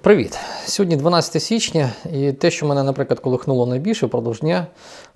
Привіт! Сьогодні 12 січня, і те, що мене, наприклад, колихнуло найбільше впродовж дня,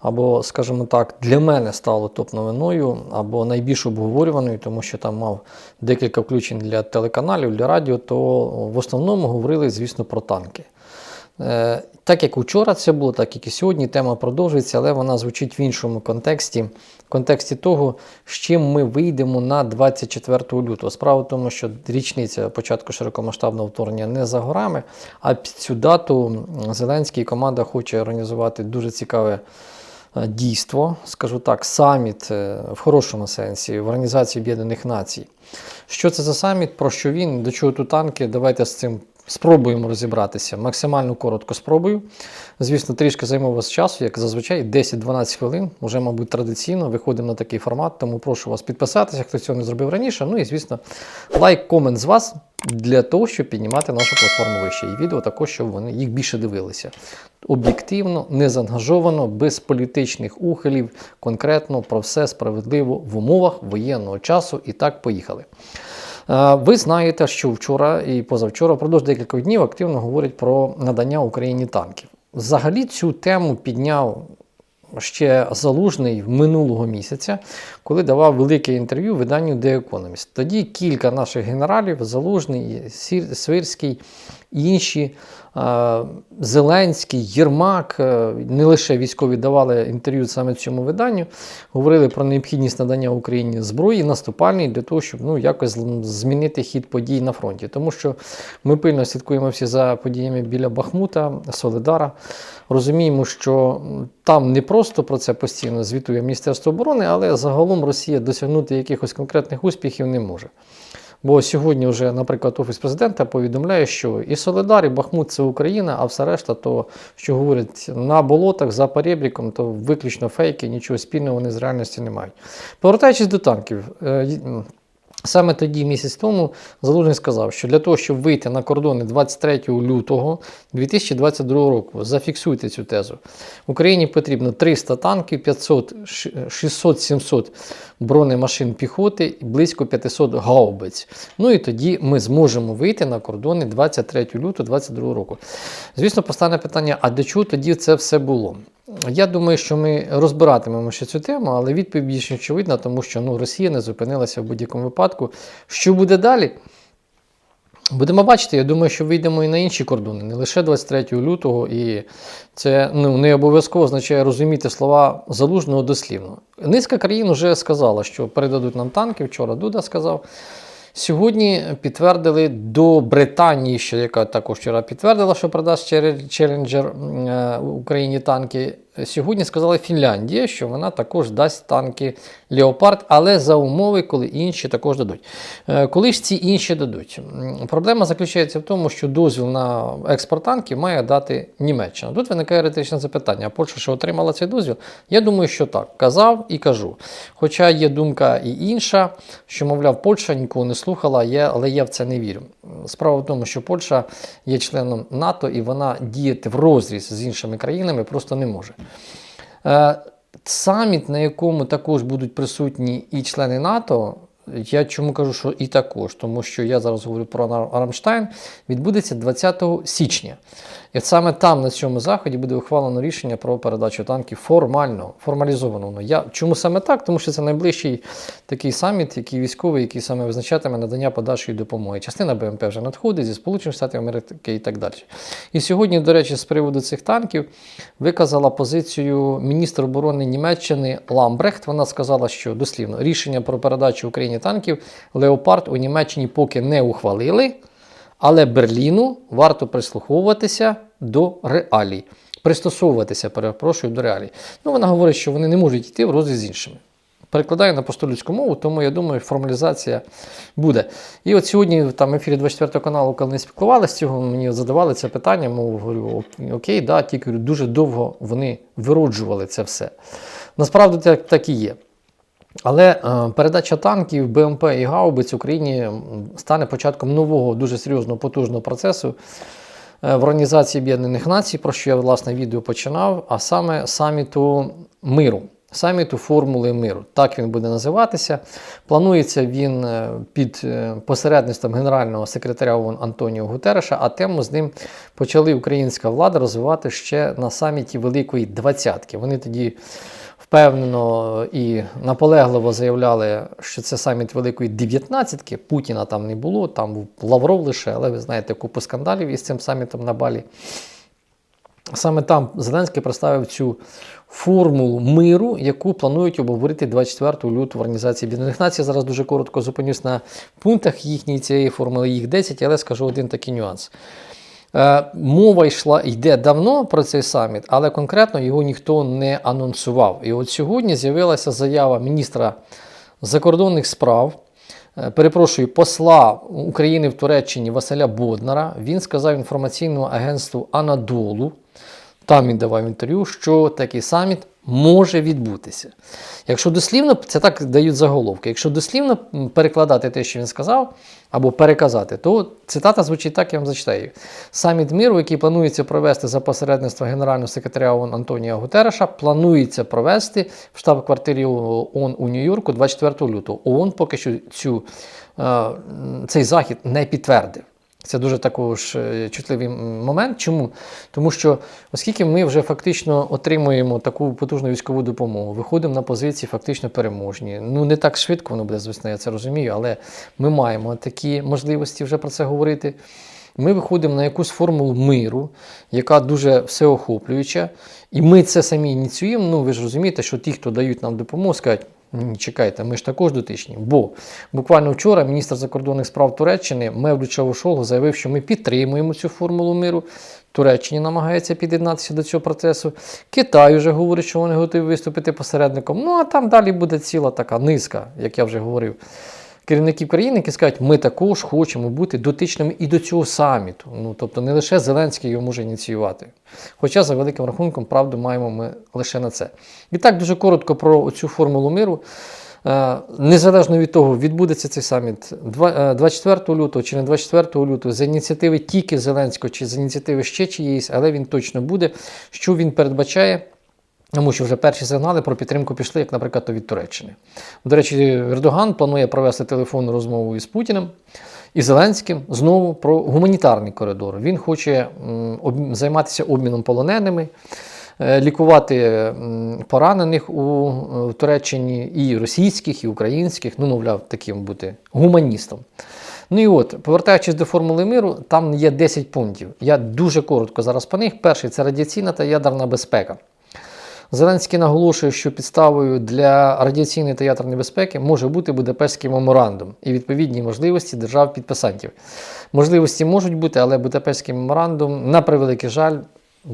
або, скажімо так, для мене стало топ-новиною, або найбільш обговорюваною, тому що там мав декілька включень для телеканалів, для радіо, то в основному говорили, звісно, про танки. Е, Так як вчора це було, так як і сьогодні тема продовжується, але вона звучить в іншому контексті, в контексті того, з чим ми вийдемо на 24 лютого. Справа в тому, що річниця початку широкомасштабного вторгнення не за горами, а під цю дату Зеленський команда хоче організувати дуже цікаве е, дійство, скажу так, саміт е, в хорошому сенсі в Організації Об'єднаних Націй. Що це за саміт, про що він, до чого тут танки? Давайте з цим спробуємо розібратися. Максимально коротко спробую. Звісно, трішки займе вас часу, як зазвичай, 10-12 хвилин. Уже, мабуть, традиційно виходимо на такий формат, тому прошу вас підписатися, хто цього не зробив раніше. Ну і, звісно, лайк, комент з вас для того, щоб піднімати нашу платформу вище. І відео також, щоб вони їх більше дивилися. Об'єктивно, незаангажовано, без політичних ухилів, конкретно про все справедливо в умовах воєнного часу. І так поїхали. Е, Ви знаєте, що вчора і позавчора, впродовж декількох днів активно говорять про надання Україні танків. Взагалі цю тему підняв ще залужний минулого місяця, коли давав велике інтерв'ю виданню The Economist. Тоді кілька наших генералів, залужний, Свирський, інші, е, Зеленський, Єрмак, е, не лише військові давали інтерв'ю саме цьому виданню, говорили про необхідність надання Україні зброї наступальної для того, щоб ну, якось змінити хід подій на фронті. Тому що ми пильно слідкуємо всі за подіями біля Бахмута, Солидара. Розуміємо, що там не просто про це постійно звітує Міністерство оборони, але загалом Росія досягнути якихось конкретних успіхів не може. Бо сьогодні вже, наприклад, Офіс президента повідомляє, що і Солидар, і Бахмут це Україна, а все решта, то що говорять на болотах за перебріком, то виключно фейки, нічого спільного вони з реальності не мають. Повертаючись до танків, е, Саме тоді, місяць тому, Залужний сказав, що для того, щоб вийти на кордони 23 лютого 2022 року, зафіксуйте цю тезу. Україні потрібно 300 танків, 500, 600-700 бронемашин піхоти і близько 500 гаубиць. Ну і тоді ми зможемо вийти на кордони 23 лютого 2022 року. Звісно, постане питання: а для чого тоді це все було? Я думаю, що ми розбиратимемо ще цю тему, але відповідь більш очевидна, тому що ну, Росія не зупинилася в будь-якому випадку. Що буде далі? Будемо бачити, я думаю, що вийдемо і на інші кордони, не лише 23 лютого, і це ну, не обов'язково означає розуміти слова залужного дослівно. Низка країн вже сказала, що передадуть нам танки. Вчора Дуда сказав. Сьогодні підтвердили до Британії, що яка також вчора підтвердила, що продасть Челленджер е, Україні танки. Сьогодні сказала Фінляндія, що вона також дасть танки Леопард, але за умови, коли інші також дадуть. Е, Коли ж ці інші дадуть? Проблема заключається в тому, що дозвіл на експорт танків має дати Німеччина. Тут виникає риторичне запитання: а Польща що отримала цей дозвіл? Я думаю, що так. Казав і кажу. Хоча є думка і інша, що, мовляв, Польща нікого не слухала, я, але я в це не вірю. Справа в тому, що Польща є членом НАТО і вона діяти в розріз з іншими країнами просто не може. Е, Саміт, на якому також будуть присутні і члени НАТО, я чому кажу, що і також, тому що я зараз говорю про Рамштайн, відбудеться 20 січня. І саме там, на цьому заході, буде ухвалено рішення про передачу танків формально, формалізовано. Ну, Я, чому саме так? Тому що це найближчий такий саміт, який військовий, який саме визначатиме надання подальшої допомоги. Частина БМП вже надходить зі Сполучених Штатів Америки і так далі. І сьогодні, до речі, з приводу цих танків виказала позицію міністр оборони Німеччини Ламбрехт. Вона сказала, що дослівно рішення про передачу Україні танків Леопард у Німеччині поки не ухвалили. Але Берліну варто прислуховуватися до реалій, пристосовуватися, перепрошую, до реалій. Ну, вона говорить, що вони не можуть йти в розріз з іншими. Перекладаю на постольську мову, тому я думаю, формалізація буде. І от сьогодні там в ефірі 24 каналу, коли не спілкувалися цього, мені задавали це питання, мов говорю, окей, да, тільки дуже довго вони вироджували це все. Насправді так, так і є. Але е, передача танків, БМП і гаубиць Україні стане початком нового, дуже серйозного потужного процесу е, в Організації Об'єднаних Націй, про що я власне відео починав, а саме саміту миру. саміту Формули миру. Так він буде називатися. Планується він е, під посередництвом генерального секретаря ООН Антоніо Гутереша, а тему з ним почали українська влада розвивати ще на саміті Великої Двадцятки. Вони тоді впевнено і наполегливо заявляли, що це саміт Великої Дев'ятнадцятки. Путіна там не було, там був Лавров лише, але ви знаєте, купу скандалів із цим самітом на Балі. Саме там Зеленський представив цю формулу миру, яку планують обговорити 24 лютого в Організації Об'єднаних Націй. Зараз дуже коротко зупинюсь на пунктах їхньої цієї формули, їх 10, але скажу один такий нюанс. Е, Мова йшла йде давно про цей саміт, але конкретно його ніхто не анонсував. І от сьогодні з'явилася заява міністра закордонних справ. е, Перепрошую, посла України в Туреччині Василя Боднара. Він сказав інформаційному агентству Анадолу, там він давав інтерв'ю, що такий саміт може відбутися. Якщо дослівно, це так дають заголовки. Якщо дослівно перекладати те, що він сказав, або переказати, то цитата звучить так, я вам зачитаю. Саміт миру, який планується провести за посередництва генерального секретаря ООН Антонія Гутереша, планується провести в штаб-квартирі ООН у Нью-Йорку 24 лютого. ООН поки що цю, е, цей захід не підтвердив. Це дуже також е, чутливий момент. Чому? Тому що, оскільки ми вже фактично отримуємо таку потужну військову допомогу, виходимо на позиції фактично переможні. Ну не так швидко воно буде звісно, я це розумію, але ми маємо такі можливості вже про це говорити. Ми виходимо на якусь формулу миру, яка дуже всеохоплююча, і ми це самі ініціюємо. Ну ви ж розумієте, що ті, хто дають нам допомогу, скажуть. Ні, чекайте, ми ж також дотичні. Бо буквально вчора міністр закордонних справ Туреччини Мевлю Чавушоглу заявив, що ми підтримуємо цю формулу миру. Туреччині намагається під'єднатися до цього процесу. Китай вже говорить, що вони готові виступити посередником. Ну а там далі буде ціла така низка, як я вже говорив. Керівників країни, які скажуть, ми також хочемо бути дотичними і до цього саміту. Ну тобто не лише Зеленський його може ініціювати. Хоча, за великим рахунком, правду маємо ми лише на це. І так дуже коротко про цю формулу миру. Е, Незалежно від того, відбудеться цей саміт е, 24 лютого чи не 24 лютого, за ініціативи тільки Зеленського чи з ініціативи ще чиєїсь, але він точно буде. Що він передбачає? Тому що вже перші сигнали про підтримку пішли, як, наприклад, то від Туреччини. До речі, Ердоган планує провести телефонну розмову із Путіним і Зеленським знову про гуманітарний коридор. Він хоче займатися обміном полоненими, е, лікувати поранених у е, Туреччині і російських, і українських, ну, мовляв, таким бути гуманістом. Ну і от, повертаючись до формули миру, там є 10 пунктів. Я дуже коротко зараз по них. Перший це радіаційна та ядерна безпека. Зеленський наголошує, що підставою для радіаційної та ядерної безпеки може бути Будапештський меморандум і відповідні можливості держав-підписантів. Можливості можуть бути, але Будапештський меморандум, на превеликий жаль,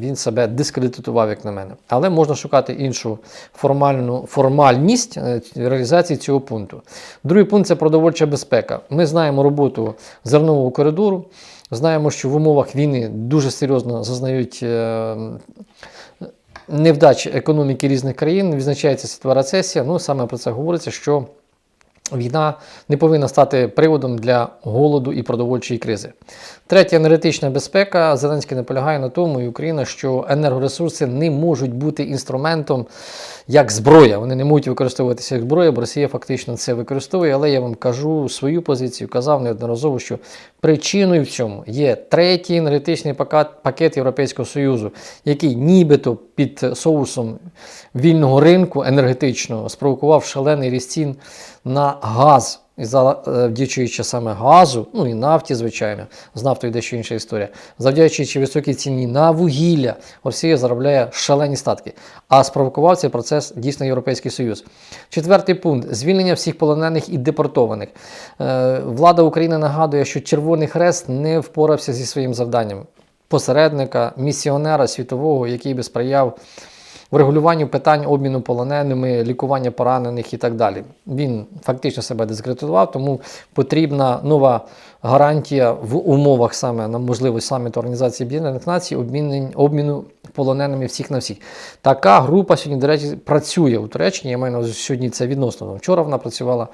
він себе дискредитував, як на мене. Але можна шукати іншу формальну формальність е, реалізації цього пункту. Другий пункт це продовольча безпека. Ми знаємо роботу зернового коридору. Знаємо, що в умовах війни дуже серйозно зазнають е, невдач економіки різних країн, відзначається світова рецесія. Ну, саме про це говориться, що війна не повинна стати приводом для голоду і продовольчої кризи. Третя енергетична безпека. Зеленський наполягає на тому, і Україна, що енергоресурси не можуть бути інструментом як зброя. Вони не можуть використовуватися як зброя, бо Росія фактично це використовує. Але я вам кажу свою позицію, казав неодноразово, що причиною в цьому є третій енергетичний пакет, пакет Європейського Союзу, який нібито під соусом вільного ринку енергетичного спровокував шалений ріст цін на газ. І завдячуючи саме газу, ну і нафті, звичайно, з нафтою дещо інша історія. Завдячуючи високій ціні на вугілля, Росія заробляє шалені статки. А спровокував цей процес дійсно Європейський Союз. Четвертий пункт звільнення всіх полонених і депортованих. Е, Влада України нагадує, що Червоний Хрест не впорався зі своїм завданням посередника, місіонера світового, який би сприяв врегулюванню питань обміну полоненими, лікування поранених і так далі. Він фактично себе дискредитував, тому потрібна нова гарантія в умовах саме на можливість саміту Організації Об'єднаних Націй обміну полоненими всіх на всіх. Така група сьогодні, до речі, працює у Туреччині. Я маю на увазі, сьогодні це відносно. Вчора вона працювала.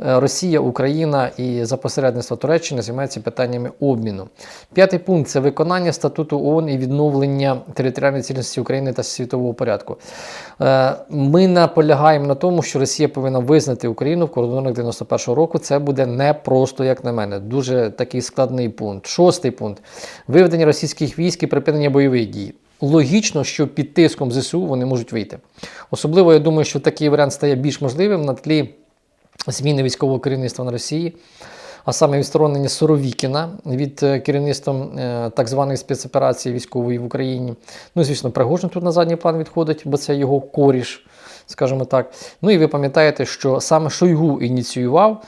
Е, Росія, Україна і за посередництва Туреччини займаються питаннями обміну. П'ятий пункт це виконання статуту ООН і відновлення територіальної цілісності України та світового порядку. Е, Ми наполягаємо на тому, що Росія повинна визнати Україну в кордонах 91-го року. Це буде не просто, як на мене, дуже такий складний пункт. Шостий пункт виведення російських військ і припинення бойових дій. Логічно, що під тиском ЗСУ вони можуть вийти. Особливо, я думаю, що такий варіант стає більш можливим на тлі зміни військового керівництва на Росії, а саме відсторонення Суровікіна від е, керівництва е, так званої спецоперації військової в Україні. Ну, звісно, Пригожин тут на задній план відходить, бо це його коріш, скажімо так. Ну і ви пам'ятаєте, що саме Шойгу ініціював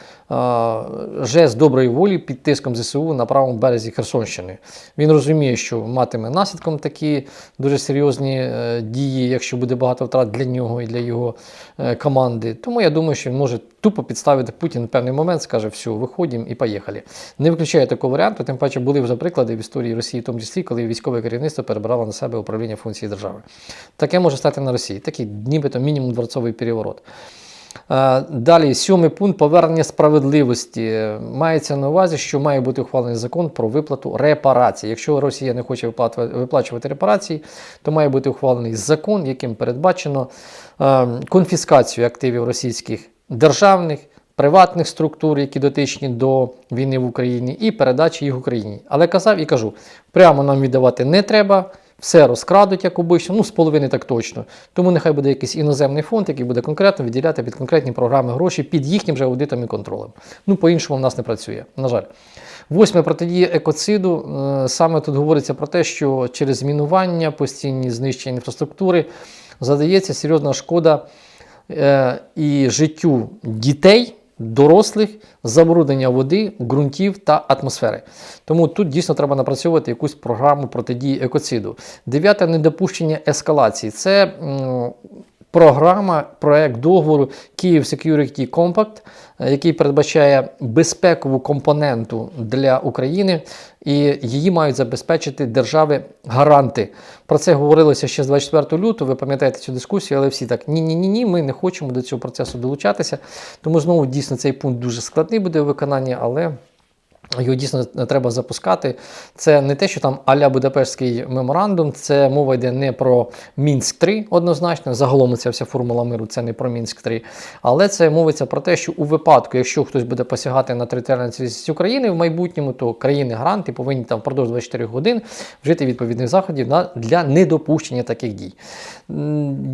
жест доброї волі під тиском ЗСУ на правому березі Херсонщини. Він розуміє, що матиме наслідком такі дуже серйозні е, дії, якщо буде багато втрат для нього і для його е, команди. Тому я думаю, що він може тупо підставити Путін в певний момент, скаже, все, виходимо і поїхали. Не виключаю такого варіанту, тим паче були вже приклади в історії Росії, в тому числі, коли військове керівництво перебирало на себе управління функцій держави. Таке може стати на Росії, такий нібито мінімум дворцовий переворот. Е, Далі, сьомий пункт повернення справедливості. Мається на увазі, що має бути ухвалений закон про виплату репарацій. Якщо Росія не хоче виплачувати репарації, то має бути ухвалений закон, яким передбачено е, конфіскацію активів російських державних. Приватних структур, які дотичні до війни в Україні, і передачі їх Україні. Але казав і кажу: прямо нам віддавати не треба, все розкрадуть, як обично, ну з половини так точно. Тому нехай буде якийсь іноземний фонд, який буде конкретно виділяти під конкретні програми гроші під їхнім же аудитом і контролем. Ну, по-іншому в нас не працює, на жаль. Восьме протидія екоциду. Е, Саме тут говориться про те, що через змінування, постійні знищення інфраструктури задається серйозна шкода е, і життю дітей. Дорослих забруднення води, ґрунтів та атмосфери. Тому тут дійсно треба напрацьовувати якусь програму протидії екоциду. Дев'яте недопущення ескалації. Це програма, проект договору Kyiv Security Compact, е, який передбачає безпекову компоненту для України, і її мають забезпечити держави-гаранти. Про це говорилося ще з 24 лютого. Ви пам'ятаєте цю дискусію, але всі так: ні, ні, ні, ні, ми не хочемо до цього процесу долучатися. Тому знову дійсно цей пункт дуже складний буде у виконанні, але. Його дійсно треба запускати. Це не те, що там аля Будапештський меморандум, це мова йде не про Мінськ 3 однозначно. Загалом ця вся формула миру це не про Мінськ 3 але це мовиться про те, що у випадку, якщо хтось буде посягати на територіальну цілісність України в майбутньому, то країни-гаранти повинні там впродовж 24 годин вжити відповідних заходів на, для недопущення таких дій.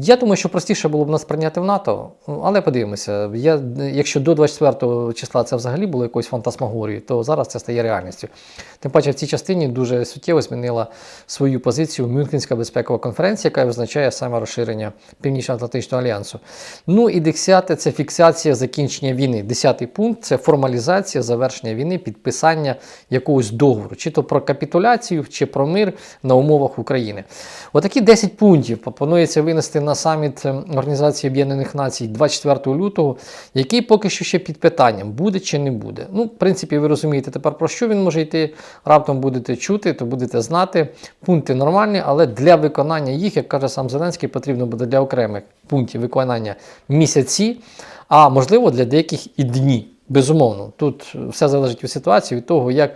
Я думаю, що простіше було б нас прийняти в НАТО, але подивимося. Я, якщо до 24 числа це взагалі було якоюсь фантасмагорією, то зараз це стає реальністю. Тим паче в цій частині дуже суттєво змінила свою позицію Мюнхенська безпекова конференція, яка визначає саме розширення Північно-Атлантичного альянсу. Ну і десяте це фіксація закінчення війни. Десятий пункт це формалізація завершення війни, підписання якогось договору, чи то про капітуляцію, чи про мир на умовах України. Отакі 10 пунктів пропонується винести на саміт ем, Організації Об'єднаних Націй 24 лютого, який поки що ще під питанням, буде чи не буде. Ну, в принципі, ви розумієте тепер про що він може йти. Раптом будете чути, то будете знати. Пункти нормальні, але для виконання їх, як каже сам Зеленський, потрібно буде для окремих пунктів виконання місяці, а можливо для деяких і дні. Безумовно, тут все залежить від ситуації, від того, як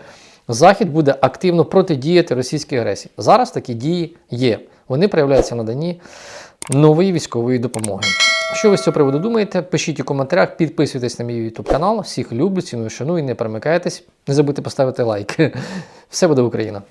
Захід буде активно протидіяти російській агресії. Зараз такі дії є. Вони проявляються в наданні нової військової допомоги. Що ви з цього приводу думаєте? Пишіть у коментарях, підписуйтесь на мій YouTube канал. Всіх люблю, ціную, шаную, не перемикайтесь. Не забудьте поставити лайк. Все буде Україна!